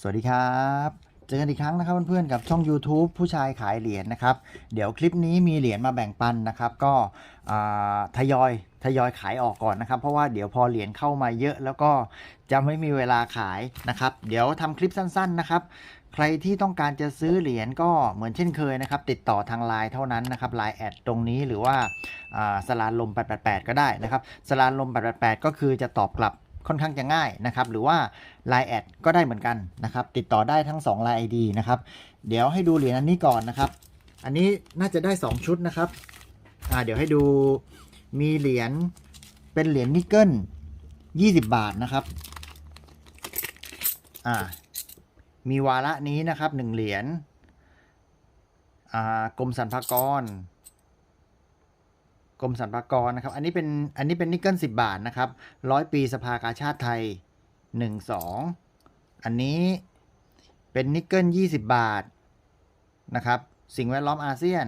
สวัสดีครับเจอกันอีกครั้งนะครับเพื่อนๆกับช่อง YouTube ผู้ชายขายเหรียญนะครับ เดี๋ยวคลิปนี้มีเหรียญมาแบ่งปันนะครับ ก็ทยอยทยอยขายออกก่อนนะครับ เพราะว่าเดี๋ยวพอเหรียญเข้ามาเยอะแล้วก็จะไม่มีเวลาขายนะครับ เดี๋ยวทำคลิปสั้นๆนะครับ ใครที่ต้องการจะซื้อเหรียญก็เหมือนเช่นเคยนะครับ ติดต่อทางไลน์เท่านั้นนะครับไลน์แอดตรงนี้หรือว่าอ่าสลานลม 888 ก็ได้นะครับสลานลม 888 ก็คือจะตอบกลับ ค่อนข้างจะง่ายนะครับหรือว่า Line แอดก็ได้เหมือนกันนะครับติดต่อได้ทั้ง2 Line ID นะครับเดี๋ยวให้ดูเหรียญอันนี้ก่อนนะครับ อันนี้น่าจะได้ 2 ชุดนะครับอ่าเดี๋ยวให้ดูมีเหรียญเป็นเหรียญนิกเกิล20 บาทนะครับอ่ามีวาระนี้นะครับ1เหรียญอ่ากรมสรรพากร กรมสรรพากรนะครับ อันนี้เป็นอันนี้เป็นนิกเกิล10 บาทนะครับร้อยปีสภากาชาติไทย 1 2 อันนี้เป็นนิกเกิล20 บาทนะครับ สิ่งแวดล้อมอาเซียน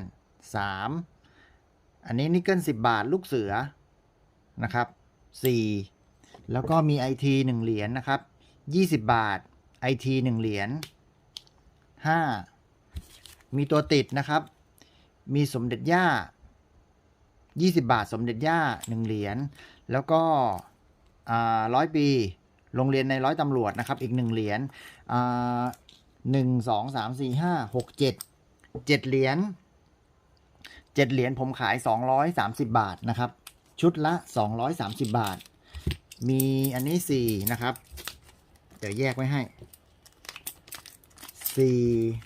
3 อันนี้นิกเกิล10 บาทลูกเสือนะครับ 4 แล้วก็มี IT 1 เหรียญนะครับ 20 บาท IT 1 เหรียญ 5 มีตัวติดนะครับ มีสมเด็จย่า 20 บาทสมเด็จย่า 1 เหรียญ แล้วก็ร้อยปี โรงเรียนในร้อยตำรวจนะครับ อีก 1 เหรียญหนึ่งสองสามสี่ห้าหกเจ็ดเจ็ดเหรียญเจ็ดเหรียญผมขาย230บาทนะครับ ชุดละ230บาท มีอันนี้4นะครับ เดี๋ยวแยกไว้ให้4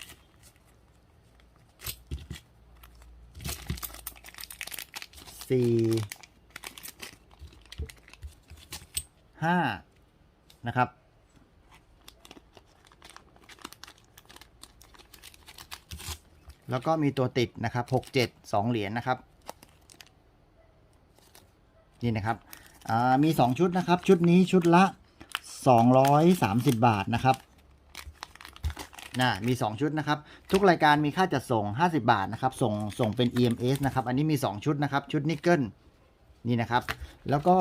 สี่ห้านะครับ แล้วก็มีตัวติดนะครับหกเจ็ดสองเหรียญนะครับ นี่นะครับ มีสองชุดนะครับ ชุดนี้ชุดละสองร้อยสามสิบบาทนะครับ นะมี 2 ชุดนะครับ ทุกรายการมีค่าจัดส่ง 50 บาทนะครับ ส่งส่งเป็น EMS นะครับ อันนี้มี 2 ชุดนะครับ ชุดนิกเกิลนี่นะครับ แล้วก็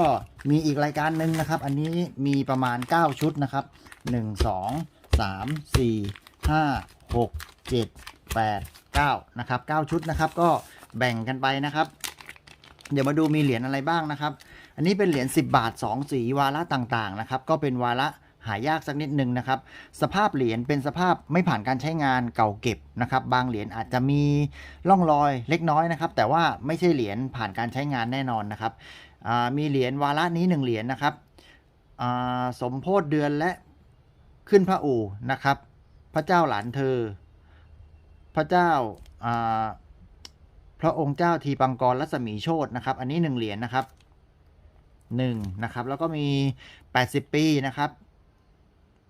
มีอีกรายการหนึ่งนะครับ อันนี้มีประมาณ 9 ชุดนะครับ 1 2 3 4 5 6 7 8 9นะครับ9ชุดนะครับ ก็แบ่งกันไปนะครับ เดี๋ยวมาดูมีเหรียญอะไรบ้างนะครับ อันนี้เป็นเหรียญ10 บาท 2 สีวาระต่างๆนะครับ ก็เป็นวาระ หายากสักนิดนึงนะครับ สภาพเหรียญเป็นสภาพไม่ผ่านการใช้งานเก่าเก็บนะครับ บางเหรียญอาจจะมีร่องรอยเล็กน้อยนะครับ แต่ว่าไม่ใช่เหรียญผ่านการใช้งานแน่นอนนะครับมีเหรียญวาระนี้1เหรียญนะครับสมโพธเดือนและขึ้นพระอู่นะครับ พระเจ้าหลานเธอ พระเจ้าาพระองค์เจ้าทีปังกรรัศมีโชตนะครับ อันนี้1เหรียญนะครับ1นะครับ แล้วก็มี 80 ปีนะครับ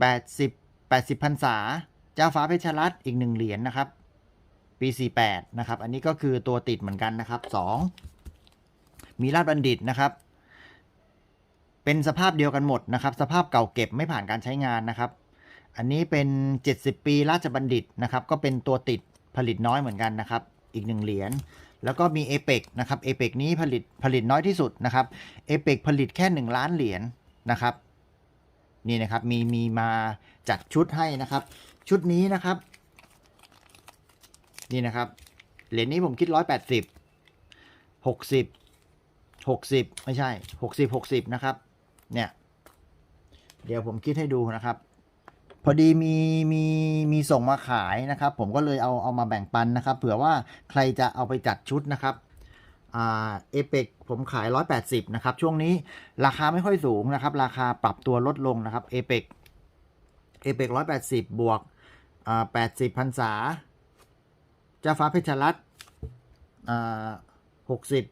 80 80พรรษา เจ้าฟ้าเพชรรัตน์อีก1เหรียญนะครับ ปี 48 นะครับ อันนี้ก็คือตัวติดเหมือนกันนะครับ 2 มีราชบัณฑิตนะครับ เป็นสภาพเดียวกันหมดนะครับ สภาพเก่าเก็บไม่ผ่านการใช้งานนะครับ อันนี้เป็น 70 ปีราชบัณฑิตนะครับ ก็เป็นตัวติดผลิตน้อยเหมือนกันนะครับ อีก1เหรียญแล้วก็มีเอเปกนะครับเอเปกนี้ผลิตผลิตน้อยที่สุดนะครับเอเปกผลิตแค่ 1 ล้านเหรียญนะครับ นี่นะครับมีมีมาจัดชุดให้นะครับ ชุดนี้นะครับ นี่นะครับเหรียญนี้ผมคิดร้อยแปดสิบหกสิบหกสิบไม่ใช่หกสิบหกสิบนะครับ เนี่ย เดี๋ยวผมคิดให้ดูนะครับ พอดีมีมีมีส่งมาขายนะครับ ผมก็เลยเอาเอามาแบ่งปันนะครับ เผื่อว่าใครจะเอาไปจัดชุดนะครับ เอเปกผมขาย 180 นะครับ ช่วงนี้ราคาไม่ค่อยสูงนะครับ ราคาปรับตัวลดลงนะครับเอเปกเอเปก180บบวกอ่า80พันษาเจ้าฟ้าเพชรรัตน์อ่า60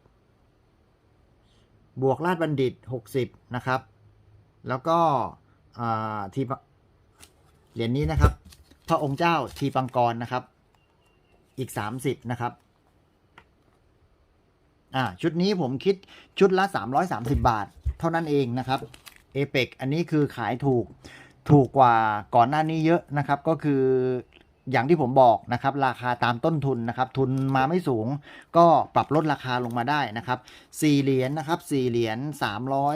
บวกราชบัณฑิต60นะครับ แล้วก็ทีเหรียญนี้นะครับ พระองค์เจ้าทีปังกรนะครับ อีก30นะครับ อ่าชุดนี้ผมคิดชุดละ 330 บาท เท่านั้นเองนะครับเอเปกอันนี้คือขายถูกถูกกว่าก่อนหน้านี้เยอะนะครับ ก็คืออย่างที่ผมบอกนะครับ ราคาตามต้นทุนนะครับ ทุนมาไม่สูง ก็ปรับลดราคาลงมาได้นะครับ4เหรียญนะครับ4เหรียญ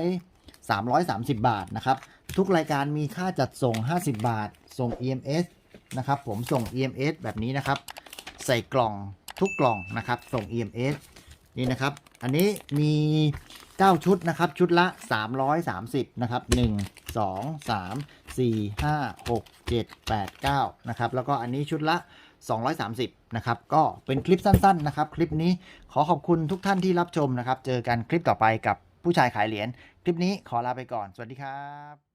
300 330บาทนะครับ ทุกรายการมีค่าจัดส่ง 50 บาท ส่ง EMS นะครับ ผมส่ง EMS แบบนี้นะครับ ใส่กล่องทุกกล่องนะครับ ส่ง EMS นี่นะครับ อันนี้มี 9 ชุดนะครับ ชุดละ 330 นะครับ 1 2 3 4 5 6 7 8 9 นะครับ แล้วก็อันนี้ชุดละ 230 นะครับ ก็เป็นคลิปสั้นๆ นะครับ คลิปนี้ขอขอบคุณทุกท่านที่รับชมนะครับ เจอกันคลิปต่อไปกับผู้ชายขายเหรียญ คลิปนี้ขอลาไปก่อน สวัสดีครับ